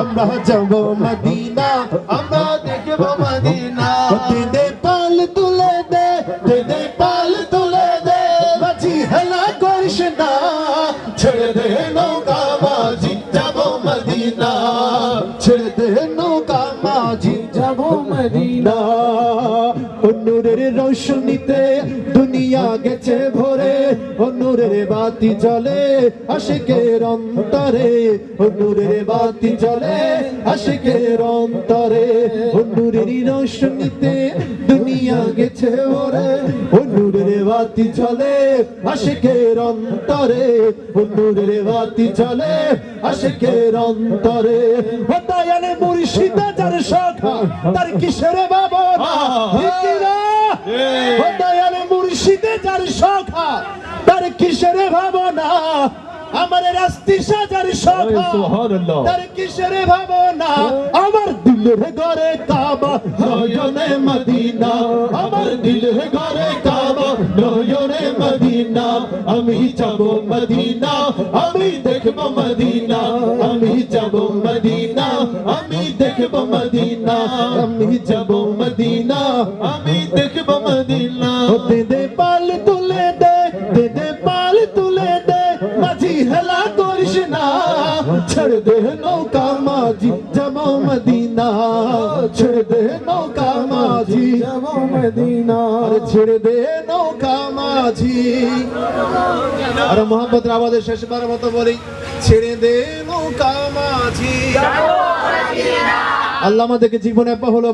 আমরা যাব মদিনা আমরা দেখব মদিনা। দে দে পাল তুলে দে দে দে পাল তুলে দে। মাঝি হেলা করিস না ছেড়ে দে নৌকা মাঝি যাব মদিনা। ছেড়ে দে নৌকা মাঝি যাব মদিনা। অনুরের রোশনীতে গেছে ভরে অনুরের বাতি জ্বলে আশিকের অন্তরে অনুরের বাতি জ্বলে আশিকের অন্তরে অনুরের রোশনীতে দুনিয়া গেছে ভরে অনুরের বাতি জ্বলে আশিকের অন্তরে অনুরের বাতি জ্বলে আশিকের অন্তরে। ও দয়ালে মুর্শিদা যার শাখা তার কিসের দয়ালে শাখা তার কিসের ভাবনা? আমার রাস্তি সাজার সুবহানাল্লাহ। তার কিসের ভাবনা? আমার দিলের ঘরে কাবা নয়নে মদিনা। আমার দিলের ঘরে কাবা নয়নে মদিনা। আমি যাব মদিনা আমি দেখব মদিনা। আমি যাব মদিনা আমি দেখব মদিনা। আমি যাব মদিনা আমি দেখব মদিনা। হেলা করিস না ছেড়ে দে নৌকা মাঝি যাব মদিনা। ছেড়ে দে নৌকা মাঝি যাব মদিনা ছেড়ে দে নৌকা মাঝি। আর মোহাম্মদ আমাদের শেষবার মতো বলি ছেড়ে দে নৌকা মাঝি। আল্লাহ আমাদেরকে জীবনে হলো